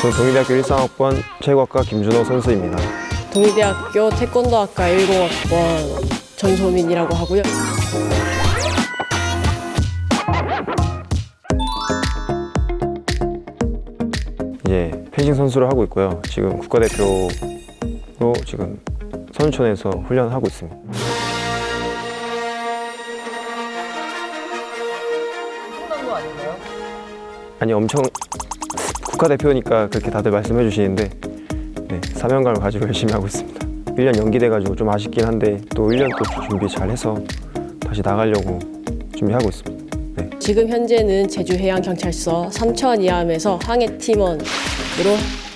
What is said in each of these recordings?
저는 동의대학교 13학번 체육학과 김준호 선수입니다. 동의대학교 태권도학과 10학번 전소민이라고 하고요. 이제 펜싱 선수를 하고 있고요. 지금 국가대표로 지금 선수촌에서 훈련하고 있습니다. 아니 엄청 국가대표니까 그렇게 다들 말씀해 주시는데 네, 사명감을 가지고 열심히 하고 있습니다. 1년 연기돼가지고 좀 아쉽긴 한데 또 1년 또 준비 잘 해서 다시 나가려고 준비하고 있습니다. 네. 지금 현재는 제주해양경찰서 삼천이함에서 항해팀원으로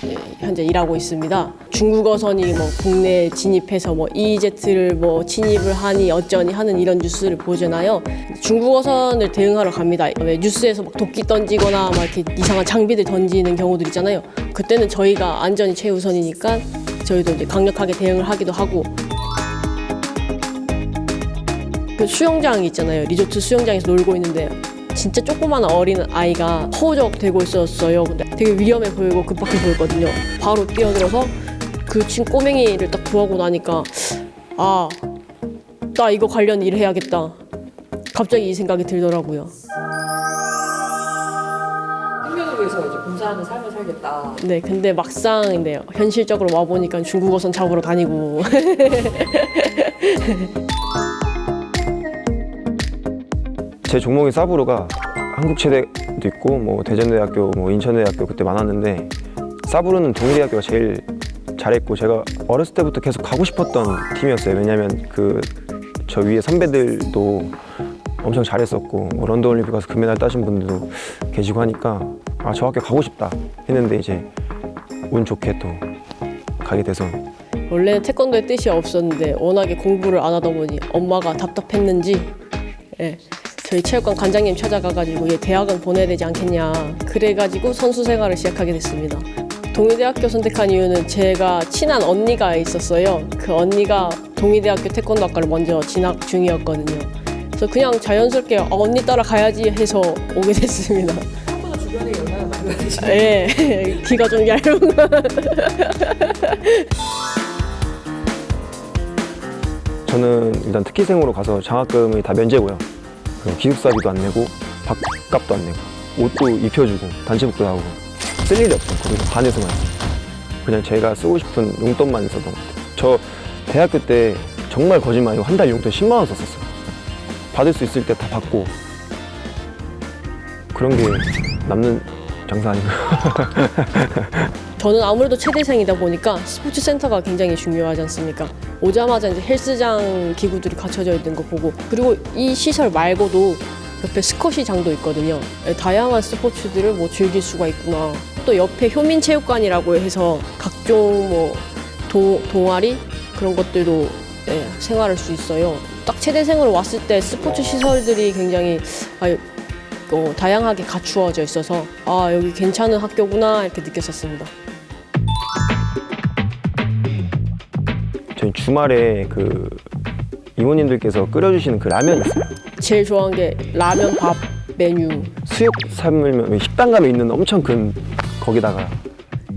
예, 현재 일하고 있습니다. 중국어선이 뭐 국내에 진입해서 뭐 EEZ를 뭐 침입을 하니 어쩌니 하는 이런 뉴스를 보잖아요. 중국어선을 대응하러 갑니다. 왜 뉴스에서 막 도끼 던지거나 막 이렇게 이상한 장비들 던지는 경우들 있잖아요. 그때는 저희가 안전이 최우선이니까 저희도 이제 강력하게 대응을 하기도 하고 그 수영장 있잖아요. 리조트 수영장에서 놀고 있는데 진짜 조그마한 어린 아이가 허우적 되고 있었어요. 근데 되게 위험해 보이고 급박해 보였거든요. 바로 뛰어들어서 그 친 꼬맹이를 딱 구하고 나니까 아, 나 이거 관련 일 해야겠다. 갑자기 이 생각이 들더라고요. 생명을 위해서 이제 봉사하는 삶을 살겠다. 네, 근데 막상 네, 현실적으로 와 보니까 중국어선 잡으러 다니고 제 종목이 사브로가 한국 체대도 있고 뭐 대전대학교, 뭐 인천대학교 그때 많았는데 사브로는 동의대학교가 제일 잘했고 제가 어렸을 때부터 계속 가고 싶었던 팀이었어요. 왜냐하면 그 저 위에 선배들도 엄청 잘했었고 뭐 런던 올림픽 가서 금메달 따신 분들도 계시고 하니까 아 저 학교 가고 싶다 했는데 이제 운 좋게 또 가게 돼서 원래 태권도에 뜻이 없었는데 워낙에 공부를 안 하다 보니 엄마가 답답했는지 예, 저희 체육관 관장님 찾아가가지고 얘 대학은 보내야 되지 않겠냐 그래가지고 선수 생활을 시작하게 됐습니다. 동의대학교 선택한 이유는 제가 친한 언니가 있었어요. 그 언니가 동의대학교 태권도학과를 먼저 진학 중이었거든요. 그래서 그냥 자연스럽게 아, 언니 따라 가야지 해서 오게 됐습니다. 생각보다 주변에 영향을 많이 받으시네. 예, 귀가 좀 얇은 저는 일단 특기생으로 가서 장학금이 다 면제고요. 그리고 기숙사비도 안 내고 밥값도 안 내고 옷도 입혀주고 단체복도 나오고 쓸 일이 없어요. 거기서 반에서만 그냥 제가 쓰고 싶은 용돈만 있었던. 저 대학교 때 정말 거짓말 아니고 한 달 용돈 10만 원 썼었어요. 받을 수 있을 때 다 받고 그런 게 남는 장사 아닌가요? 저는 아무래도 최대생이다 보니까 스포츠 센터가 굉장히 중요하지 않습니까? 오자마자 이제 헬스장 기구들이 갖춰져 있는 거 보고 그리고 이 시설 말고도 옆에 스쿼시장도 있거든요. 예, 다양한 스포츠들을 뭐 즐길 수가 있구나. 또 옆에 효민체육관이라고 해서 각종 뭐 도, 동아리 그런 것들도 예, 생활할 수 있어요. 딱 최대생으로 왔을 때 스포츠 시설들이 굉장히 아, 어, 다양하게 갖추어져 있어서 아 여기 괜찮은 학교구나 이렇게 느꼈었습니다. 저희 주말에 그 이모님들께서 끓여주시는 그 라면 있어요. 제일 좋아하는 게 라면 밥 메뉴. 수육 삶으면 식당 가면 있는 엄청 큰 거기다가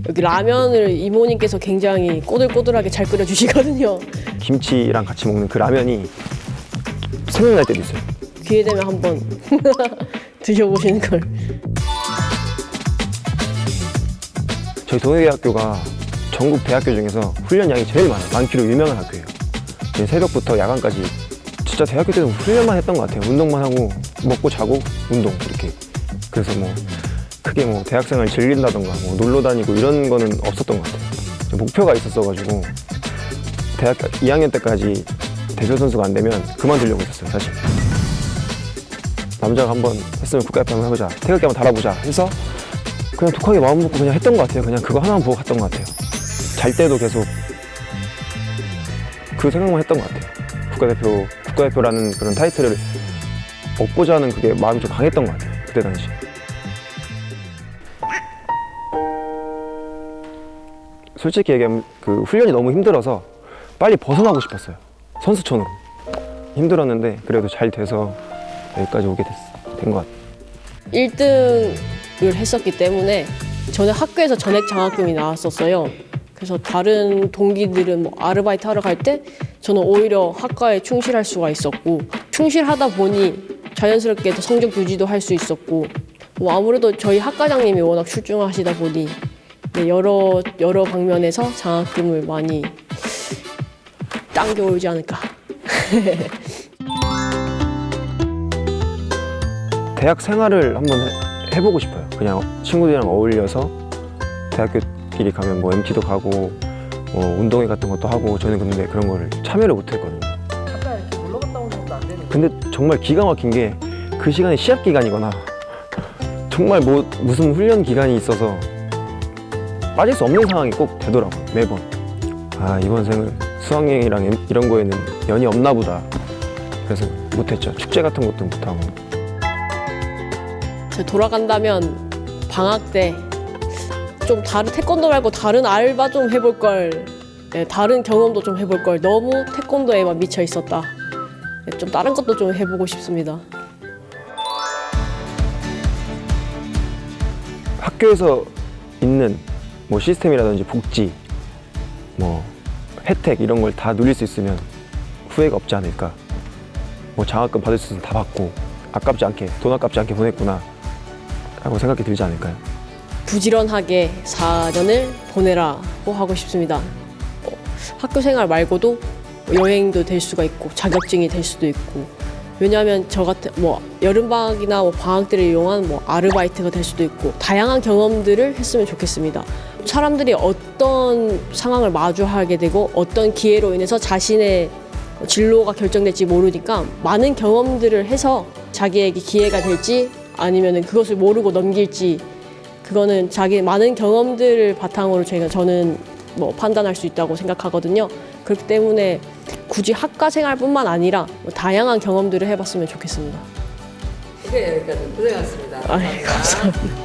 여기 라면을 이모님께서 굉장히 꼬들꼬들하게 잘 끓여주시거든요. 김치랑 같이 먹는 그 라면이 생각날 때도 있어요. 기회 되면 한번 드셔보시는 걸. 저희 동해대학교가 전국 대학교 중에서 훈련량이 제일 많아요. 많기로 유명한 학교예요. 저희 새벽부터 야간까지 진짜 대학교 때도 훈련만 했던 것 같아요. 운동만 하고 먹고 자고 운동 이렇게. 그래서 뭐 크게 뭐 대학생활 즐긴다던가 뭐 놀러 다니고 이런 거는 없었던 것 같아요. 목표가 있었어가지고 대학교 2학년 때까지 대표 선수가 안 되면 그만두려고 했었어요, 사실. 남자가 한번 했으면 국가대표 한번 해보자. 태극기 한번 달아보자 해서 그냥 독하게 마음 먹고 그냥 했던 것 같아요. 그냥 그거 하나만 보고 갔던 것 같아요. 잘 때도 계속 그 생각만 했던 것 같아요. 국가대표, 국가대표라는 그런 타이틀을 얻고자 하는 그게 마음이 좀 강했던 것 같아요. 그때 당시. 솔직히 얘기하면 그 훈련이 너무 힘들어서 빨리 벗어나고 싶었어요. 선수촌으로. 힘들었는데 그래도 잘 돼서 여기까지 오게 된 것 같아요. 1등을 했었기 때문에 저는 학교에서 전액 장학금이 나왔었어요. 그래서 다른 동기들은 뭐 아르바이트 하러 갈 때 저는 오히려 학과에 충실할 수가 있었고 충실하다 보니 자연스럽게 더 성적 유지도 할 수 있었고 뭐 아무래도 저희 학과장님이 워낙 출중하시다 보니 네, 여러 여러 방면에서 장학금을 많이 당겨오지 않을까. 대학 생활을 한번 해- 해보고 싶어요. 그냥 친구들이랑 어울려서 대학교끼리 가면 뭐 MT도 가고 뭐 운동회 같은 것도 하고 저는 근데 그런 거를 참여를 못했거든요. 잠깐 이렇게 놀러 갔다 오는 것도 안 되는 근데 정말 기가 막힌 게 그 시간이 시합 기간이거나 정말 뭐 무슨 훈련 기간이 있어서 빠질 수 없는 상황이 꼭 되더라고요 매번. 아 이번 생을 수학여행이랑 이- 이런 거에는 연이 없나 보다. 그래서 못했죠. 축제 같은 것도 못하고. 제가 돌아간다면 방학 때 좀 다른 태권도 말고 다른 알바 좀 해볼 걸, 네, 다른 경험도 좀 해볼 걸. 너무 태권도에만 미쳐 있었다. 네, 좀 다른 것도 좀 해보고 싶습니다. 학교에서 있는 뭐 시스템이라든지 복지 뭐 혜택 이런 걸 다 누릴 수 있으면 후회가 없지 않을까 뭐 장학금 받을 수 있으면 다 받고 아깝지 않게 돈 아깝지 않게 보냈구나 하고 생각이 들지 않을까요? 부지런하게 4년을 보내라고 하고 싶습니다. 어, 학교 생활 말고도 여행도 될 수가 있고 자격증이 될 수도 있고 왜냐하면 저 같은 뭐 여름 방학이나 뭐 방학 때를 이용한 뭐 아르바이트가 될 수도 있고 다양한 경험들을 했으면 좋겠습니다. 사람들이 어떤 상황을 마주하게 되고 어떤 기회로 인해서 자신의 진로가 결정될지 모르니까 많은 경험들을 해서 자기에게 기회가 될지 아니면 그것을 모르고 넘길지 그거는 자기 많은 경험들을 바탕으로 제가 저는 뭐 판단할 수 있다고 생각하거든요. 그렇기 때문에 굳이 학과 생활뿐만 아니라 뭐 다양한 경험들을 해봤으면 좋겠습니다. 오케이 여기까지 고생하셨습니다. 아, 감사합니다.